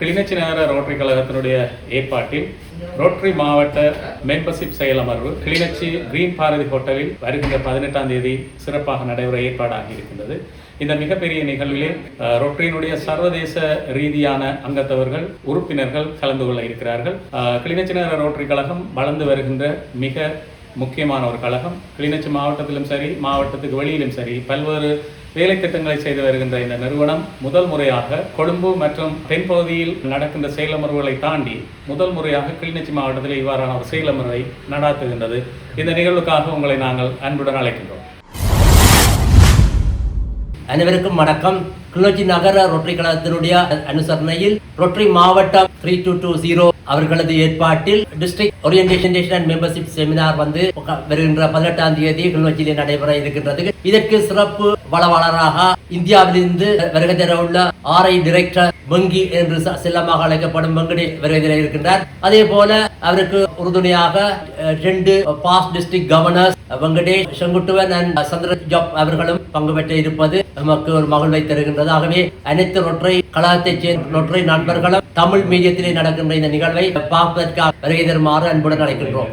கிளிநொச்சி நகர ரோட்டரி கழகத்தினுடைய ஏற்பாட்டில் ரோட்டரி மாவட்ட மெம்பர்ஷிப் செயலமர்வு கிளிநொச்சி கிரீன் பாரதி ஹோட்டலில் வருகின்ற பதினெட்டாம் தேதி சிறப்பாக நடைபெற ஏற்பாடாகி இருக்கின்றது. இந்த மிகப்பெரிய நிகழ்விலே ரொட்டரியினுடைய சர்வதேச ரீதியான அங்கத்தவர்கள் உறுப்பினர்கள் கலந்து கொள்ள இருக்கிறார்கள். கிளிநொச்சி நகர ரோட்டரி கழகம் வளர்ந்து வருகின்ற மிக முக்கியமான ஒரு கழகம். கிளிநொச்சி மாவட்டத்திலும் சரி மாவட்டத்துக்கு வெளியிலும் சரி பல்வேறு வேலை திட்டங்களை செய்து வருகின்ற இந்த நிறுவனம் முதல் முறையாக கொழும்பு மற்றும் தென்பகுதியில் நடக்கின்ற செயலமர்வுகளை தாண்டி முதல் முறையாக கிளிநொச்சி மாவட்டத்தில் இவ்வாறான ஒரு செயலமர்வை நடாத்துகின்றது. இந்த நிகழ்வுக்காக உங்களை நாங்கள் அன்புடன் அழைக்கின்றோம். அனைவருக்கும் வணக்கம். கிளிநொச்சி நகர ரொட்டரி கழகத்தினுடைய அனுசரணையில் ரொட்டரி மாவட்டம் த்ரீ டூ டூ ஜீரோ அவர்களது ஏற்பாட்டில் district orientation and membership seminar வந்து வருகின்ற பதினெட்டாம் தேதி கிளிநொச்சியிலே நடைபெற இருக்கின்றது. இதற்கு சிறப்பு வளவாளராக இந்தியாவிலிருந்து வருகை தர உள்ள ஆர்ஐ டிரெக்டர் வங்கி என்று செல்லமாக அழைக்கப்படும் வெங்கடேஷ் வருகை தர இருக்கின்றார். அதே போல அவருக்கு உறுதுணையாக ரெண்டு past district governors Venkatesh Senguttuvan and Chandra job அவர்களும் பங்கு பெற்று இருப்பது நமக்கு ஒரு மகிழ்வை தருகின்றது. ஆகவே அனைத்து ஒற்றை கழகத்தைச் சேர்ந்த ஒற்றை நண்பர்களும் தமிழ் மீடியத்திலே நடக்கின்ற இந்த நிகழ்வை பார்ப்பதற்காக வருகை தருமாறு அன்புடன் அழைக்கின்றோம்.